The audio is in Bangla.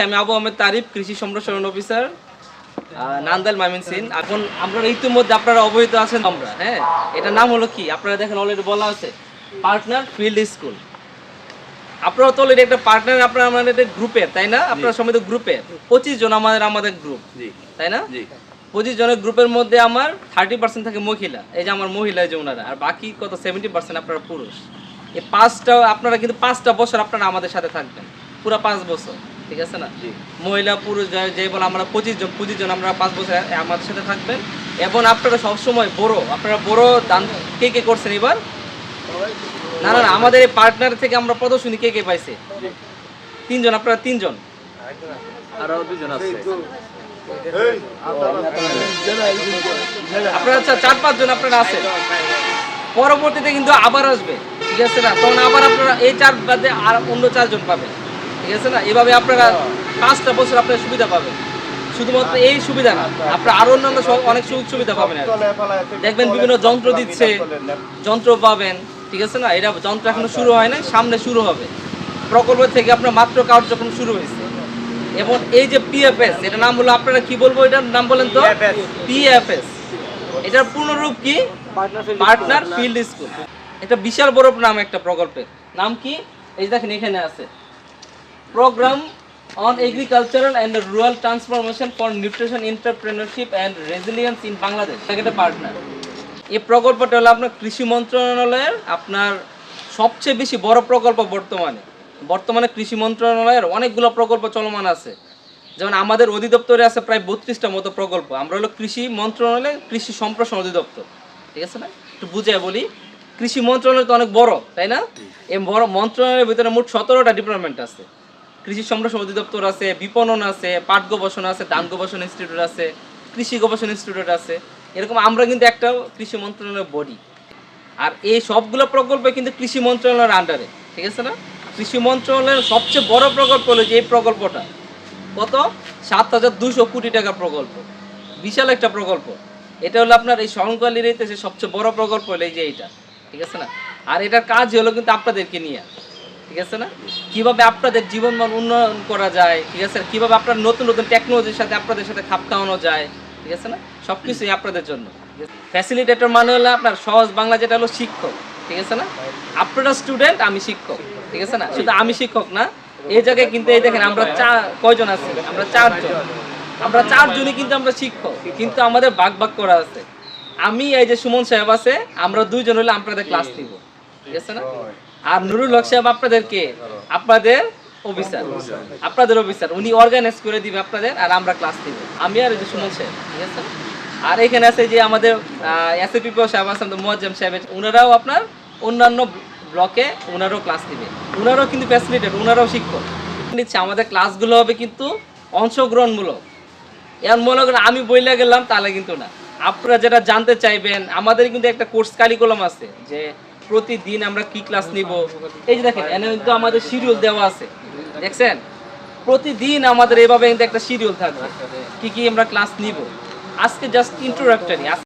দিচ্ছি আমি আবু আহমেদ তারিফ কৃষি সম্প্রসারণ অফিসার নান্দাল মামিনসিন এখন আপনারা ইতিমধ্যে আপনারা অবহিত আছেন আমরা হ্যাঁ? এটা নাম হলো কি? আপনারা দেখেন অলরেডি বলা আছে পার্টনার ফিল্ড স্কুল আপনারা তো অলরেডি একটা পার্টনার আপনারা আমাদের গ্রুপের তাই না? আপনারা সমিত গ্রুপের পঁচিশ জন আমাদের আমাদের গ্রুপ তাই না? পঁচিশ জনের গ্রুপের মধ্যে আমার থার্টি পার্সেন্ট থাকে মহিলা এই যে আমার মহিলা যে ওনারা। আর বাকি কত? সেভেন্টি পার্সেন্ট আপনারা পুরুষ। এই পাঁচটা আপনারা কিন্তু পাঁচটা বছর আপনারা আমাদের সাথে থাকবেন পুরো পাঁচ বছর। ঠিক আছে না? মহিলা পুরুষ যে বলে আমরা পঁচিশ জন পঁচিশ জন আমরা পাঁচ বছর আমাদের সাথে থাকবেন। এবং আপনারা সবসময় বড় আপনারা বড় দান কে কে করছেন এবার? না না আমাদের এই পার্টনার থেকে আমরা প্রদর্শনী কে কে পাইছে? তিনজন আপনারা তিনজন। আরও দুজন আছে। আপনারা আচ্ছা চার পাঁচজন আপনারা আছেন। পরবর্তীতে কিন্তু আবার আসবে। ঠিক আছে না? তখন আবার আপনারা এই চার বাদে আর অন্য চারজন পাবেন। ঠিক আছে না? এভাবে আপনারা পাঁচটা বছর আপনারা সুবিধা পাবেন। শুধুমাত্র এই সুবিধা না আপনারা আরও অন্যান্য অনেক সুযোগ সুবিধা পাবেন দেখবেন বিভিন্ন যন্ত্র দিচ্ছে যন্ত্র পাবেন ঠিক আছে না? এটা যন্ত্র এখনও শুরু হয়। নাই সামনে শুরু হবে। প্রকল্প থেকে আপনার মাত্র কার্যক্রম শুরু হয়েছে। এবং এই যে পিএফএস এটা নাম হলো আপনারা কি বলব এটার নাম বলেন তো? পিএফএস এটার পূর্ণরূপ কি? পার্টনার ফিল্ড স্কুল এটা বিশাল বড় নাম একটা প্রকল্পের। নাম কি? এই দেখেন এখানে আছে। Programme on agricultural and rural transformation for nutrition entrepreneurship and resilience in Bangladesh এটা পার্টনার এই প্রকল্পটা হলো আপনার কৃষি মন্ত্রণালয়ের আপনার সবচেয়ে বেশি বড় প্রকল্প বর্তমানে। বর্তমানে কৃষি মন্ত্রণালয়ের অনেকগুলো প্রকল্প চলমান আছে। যেমন আমাদের অধিদপ্তরে আছে প্রায় বত্রিশটা মতো প্রকল্প। আমরা হলো কৃষি মন্ত্রণালয় কৃষি সম্প্রসারণ অধিদপ্তর। ঠিক আছে না? একটু বুঝে বলি। কৃষি মন্ত্রণালয় তো অনেক বড় তাই না? এই বড় মন্ত্রণালয়ের ভিতরে মোট সতেরোটা ডিপার্টমেন্ট আছে। কৃষি সম্প্রসারণ অধিদপ্তর আছে, বিপণন আছে, পাট গবেষণা আছে, ধান গবেষণা ইনস্টিটিউট আছে, কৃষি গবেষণা ইনস্টিটিউট আছে। এরকম আমরা কিন্তু একটা কৃষি মন্ত্রণালয়ের বডি আর এই সবগুলো প্রকল্প কিন্তু কৃষি মন্ত্রণালয়ের আন্ডারে ঠিক আছে না? কৃষি মন্ত্রণালয়ের সবচেয়ে বড় প্রকল্প হলো যে এই প্রকল্পটা। কত? সাত হাজার দুশো কোটি টাকার প্রকল্প। বিশাল একটা প্রকল্প। এটা হলো আপনার এই রেতেছে সবচেয়ে বড় প্রকল্প হলো এই যে এইটা, ঠিক আছে না? আর এটার কাজ হলো কিন্তু আপনাদেরকে নিয়ে, ঠিক আছে না? কীভাবে আপনাদের জীবনমান উন্নয়ন করা যায়, ঠিক আছে? কীভাবে আপনার নতুন নতুন টেকনোলজির সাথে আপনাদের সাথে খাপ খাওয়ানো যায়, ঠিক আছে না? সব কিছুই আপনাদের জন্য। ফ্যাসিলিটেটর মানে হলো আপনার সহজ বাংলা যেটা হলো শিক্ষক, ঠিক আছে না? আপনারা স্টুডেন্ট আমি শিক্ষক, ঠিক আছে না? শুধু আমি শিক্ষক না, এই জায়গায় কিন্তু এই দেখেন আমরা চা কয়জন আছি? আমরা চারজন। আমরা চারজনই কিন্তু আমরা শিক্ষক, কিন্তু আমাদের ভাগ ভাগ করা আছে। আমি এই যে সুমন সাহেব আছে, আমরা দুইজন হলে আপনাদের ক্লাস নিব ঠিক আছে না? আর নুরুল হক সাহেব আপনাদেরকে আপনাদের অফিসার। আপনাদের অফিসার। উনি অর্গানাইজ করে দিবে আপনাদের আর আমরা ক্লাস দিব। আমি আর সুমন সাহেব। ঠিক আছে? আর এখানে আছে যে আমাদের এসএপি সাহেব আছেন মোয়াজ্জেম সাহেব। ওনারাও আপনার অন্যান্য ব্লকে ওনারাও ক্লাস নেবে ওনারাও কিন্তু ফ্যাসিলিটেড ওনারাও শিক্ষক। নিচ্ছে, আমাদের ক্লাসগুলো হবে কিন্তু অংশগ্রহণমূলক। এমন মনে করেন আমি বইলে গেলাম, তাহলে কিন্তু না। আপনারা যেটা জানতে চাইবেন, আমাদের কিন্তু একটা কোর্স কারিকুলাম আছে, যে প্রতিদিন আমরা কি ক্লাস নিব? এই যে দেখেন এনে কিন্তু আমাদের শিডিউল দেওয়া আছে। দেখছেন? প্রতিদিন আমাদের এভাবে কিন্তু একটা শিডিউল থাকবে। কি কি আমরা ক্লাস নিব? আজকে জাস্ট ইন্ট্রোডাক্টরি